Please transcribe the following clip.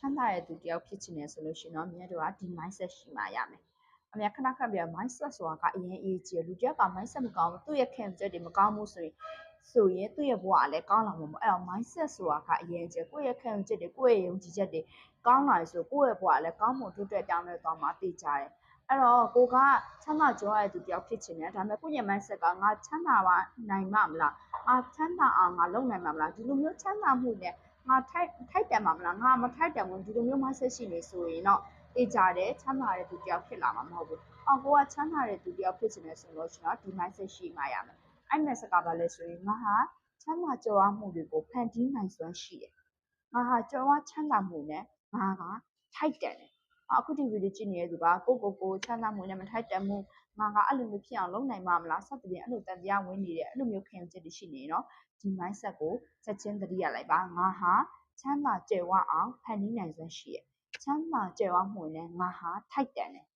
ချမ်းသာတဲ့သူတယောက်ဖြစ်ချင်တယ်ဆိုလို့ရှိရင်တော့မြတ်တို့ကဒီ mindset ရှိမှရမယ်အမေခဏခဏပြော mindset ဆိုတာကအရင်အရေးကြီးတယ်လူတယောက်က mindset မကောင်းဘူးသူ့ရဲ့ခံချက်တွေမကောင်းဘူးဆိုရင်ဆိုရင်သူ့ရဲ့ဘဝကလည်းကောင်းလာမှာမဟုတ်အဲ့တော့ mindset ဆိုတာကအရင်ကျကိုယ့်ရဲ့ခံချက်တွေကိုယ့်ရဲ့ယုံကြည်ချက်တွေကောင်းလာပြီဆိုကိုယ့်ရဲ့ဘဝကလည်းကောင်းမွန်တိုးတက်ပြောင်းလဲသွားမှာသိကြတယ်အဲ့တော့ကိုကချမ်းသာကြွားရတဲ့သူတယောက်ဖြစ်ချင်တယ်ဒါပေမဲ့ကိုယ့်ရဲ့ mindset ကငါချမ်းသာပါနိုင်မှာမလားငါချမ်းသာအောင်ငါလုပ်နိုင်မှာမလားဒီလိုမျိုးချမ်းသာမှုနဲ့ ငါထိုက်ထိုက်တန်မှာမလားငါမထိုက်တန်ဘူးဒီလိုမျိုး mindset ရှိနေဆိုရင်တော့အေးကြတယ်ချမ်းသာတဲ့သူတယောက်ဖြစ်လာမှာမဟုတ်ဘူး။အော်ကိုကချမ်းသာတဲ့သူတယောက်ဖြစ်ချင်တယ်ဆိုလို့ရှိရင်တော့ဒီ mindset ရှိမှရမယ်။အဲ့ mindset ကဘာလဲဆိုရင်ငါဟာချမ်းသာကြွားမှုတွေကိုဖန်တီးနိုင်စွမ်းရှိတယ်။ငါဟာကြွားချမ်းသာမှုနဲ့ငါကထိုက်တန်တယ်။ အခုဒီဗီဒီယိုကြည့်နေတဲ့သူကကိုကိုကိုချမ်းသာမှုနဲ့မထိုက်တန်မှုငါကအဲ့လိုမျိုးဖြစ်အောင်လုပ်နိုင်မှာမလားစသဖြင့်အဲ့လိုတန်တရားဝင်နေတယ်အဲ့လိုမျိုးခံချက်တွေရှိနေရင်တော့ဒီ mindset ကိုချက်ချင်းသတိရလိုက်ပါငါဟာချမ်းသာကြွယ်ဝအောင်ဖန်တီးနိုင်စွမ်းရှိရဲ့ချမ်းသာကြွယ်ဝမှုနဲ့ငါဟာထိုက်တန်တယ်